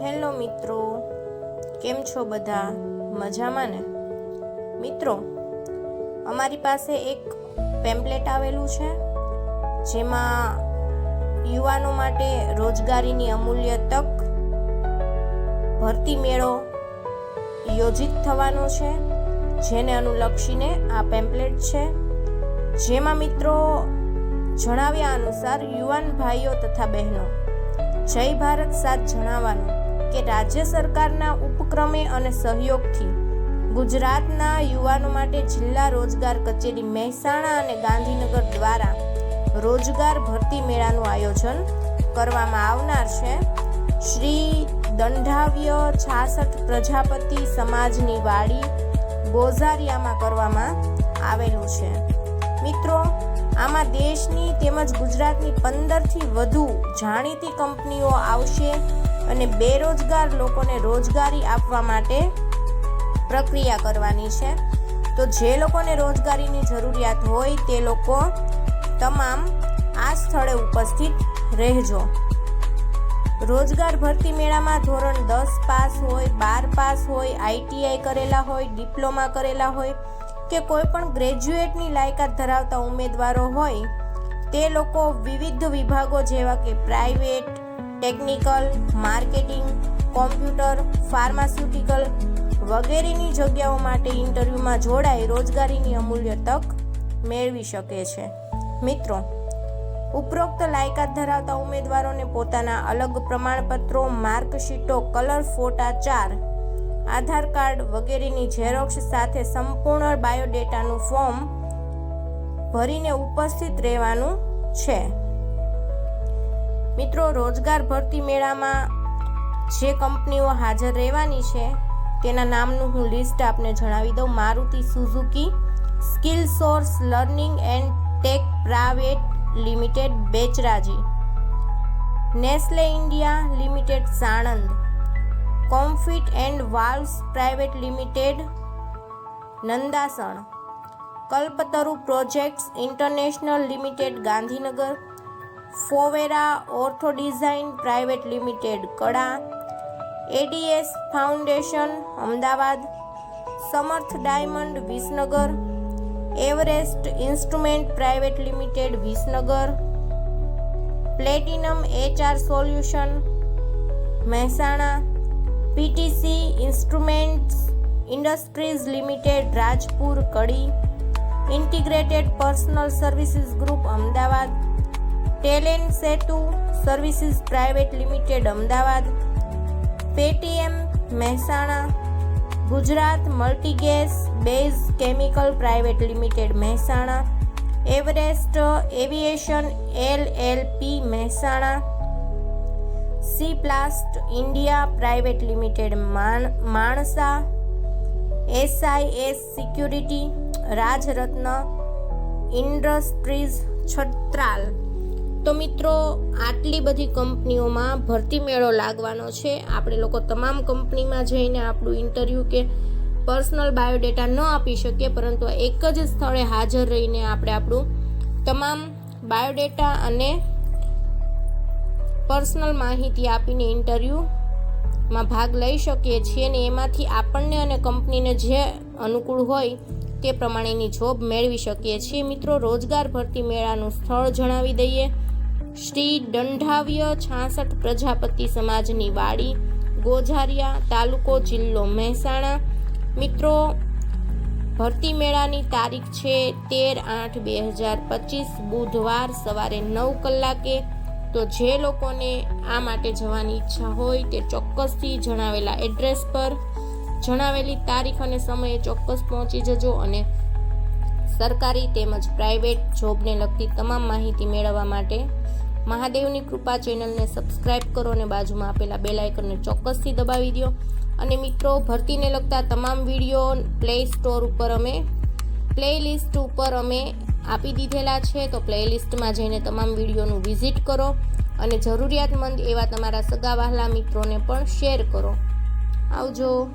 Hello મિત્રો, કેમ છો બધા? મજામાં ને? મિત્રો, અમારી પાસે એક પેમ્પલેટ આવેલું છે, જેમાં યુવાનો માટે રોજગારીની અમૂલ્ય તક, ભરતી મેળો યોજિત થવાનો છે, જેને અનુલક્ષીને આ પેમ્પલેટ છે. જેમાં મિત્રો જણાવ્યા અનુસાર યુવાન ભાઈઓ તથા બહેનો, જય ભારત સાથ જણાવવાનું. કે રાજ્ય સરકારના ઉપક્રમે અને સહયોગથી ગુજરાતના યુવાનો માટે જિલ્લા રોજગાર કચેરી મહેસાણા અને ગાંધીનગર દ્વારા રોજગાર ભરતી મેળાનું આયોજન કરવામાં આવનાર છે. શ્રી દંડાવ્ય છાસઠ પ્રજાપતિ સમાજની વાડી ગોઝારિયામાં કરવામાં આવેલું છે. મિત્રો, આમાં દેશની તેમજ ગુજરાતની પંદરથી વધુ જાણીતી કંપનીઓ આવશે. અને બેરોજગાર લોકોને રોજગારી આપવા માટે પ્રક્રિયા કરવાની છે. તો જે લોકોને રોજગારીની જરૂરિયાત હોય તે લોકો તમામ આ સ્થળે ઉપસ્થિત રહેજો. રોજગાર ભરતી મેળામાં ધોરણ દસ પાસ હોય, બાર પાસ હોય આઈટીઆઈ કરેલા હોય, ડિપ્લોમા કરેલા હોય કે કોઈ પણ ગ્રેજ્યુએટની લાયકાત ધરાવતા ઉમેદવારો હોય તે લોકો વિવિધ વિભાગો જેવા કે private technical, marketing, computer, pharmaceutical વગેરેની જગ્યાઓ માટે ઇન્ટરવ્યૂમાં જોડાઈ રોજગારીની અમૂલ્ય તક મેળવી શકે છે. મિત્રો, ઉપરોક્ત લાયકાત ધરાવતા ઉમેદવારોને પોતાના અલગ પ્રમાણપત્રો, માર્કશીટો, કલર ફોટા, ચાર, આધાર કાર્ડ વગેરેની ઝેરોક્ષ સાથે સંપૂર્ણ બાયોડેટાનું ફોર્મ ભરીને ઉપસ્થિત રહેવાનું છે. મિત્રો, રોજગાર ભરતી મેળામાં જે કંપનીઓ હાજર રહેવાની છે, તેના નામનું હું લિસ્ટ આપને જણાવી દઉં. Maruti Suzuki, skill source learning and tech private limited, Becharaji. Nestle India limited, Sanand. Comfit and valves private limited, Nandasan. Kalpataru projects international limited, Gandhinagar. Fovera ortho design private limited Kada ADS foundation, Ahmedabad, Samarth diamond Visnagar, Everest instrument private limited Visnagar, platinum HR solution, Mehsana, PTC instruments industries limited Rajpur Kadi, integrated personal services group Ahmedabad talent Setu services private limited Ahmedabad, Paytm Mehsana, Gujarat multigas base chemical private limited Mehsana, Everest aviation L L P Mehsana, C plast India private limited Maan Mansa, SIS security, Rajratna, industries Chhatral. તો મિત્રો, આટલી બધી કંપનીઓમાં ભરતી મેળો લાગવાનો છે. આપણે લોકો તમામ કંપનીમાં જઈને આપણું ઇન્ટરવ્યૂ કે પર્સનલ બાયોડેટા ન આપી શકીએ, પરંતુ એક જ સ્થળે હાજર રહીને આપણે આપણું તમામ બાયોડેટા અને પર્સનલ માહિતી આપીને ઇન્ટરવ્યૂમાં ભાગ લઈ શકીએ છીએ અને એમાંથી આપણને અને કંપનીને જે અનુકૂળ હોય તે પ્રમાણેની જોબ મેળવી શકીએ છીએ. મિત્રો, રોજગાર ભરતી મેળાનું સ્થળ જણાવી દઈએ. શ્રી દંઢાવ્ય છાસઠ પ્રજાપતિ સમાજની વાડી, ગોઝારિયા તાલુકો જિલ્લો મહેસાણા. મિત્રો, ભરતી મેળાની તારીખ છે તેર આઠ બે હજાર પચીસ, બુધવાર સવારે નવ કલાકે. તો જે લોકોને આ માટે જવાની ઈચ્છા હોય તે ચોક્કસથી જણાવેલા એડ્રેસ પર જણાવેલી તારીખ અને સમયે ચોક્કસ પહોંચી જજો અને સરકારી તેમજ પ્રાઇવેટ જોબને લગતી તમામ માહિતી મેળવવા માટે મહાદેવની કૃપા ચેનલને સબસ્ક્રાઇબ કરો અને બાજુમાં આપેલા બેલ આઇકનને ચોક્કસથી દબાવી દો. અને મિત્રો, ભરતીને લગતા તમામ વીડિયો પ્લે સ્ટોર ઉપર અમે પ્લે લિસ્ટ ઉપર અમે આપી દીધેલા છે. તો પ્લે લિસ્ટમાં જઈને તમામ વિડીયોનું વિઝિટ કરો અને જરૂરિયાતમંદ એવા તમારા સગા વહાલા મિત્રોને પણ શેર કરો. આવજો.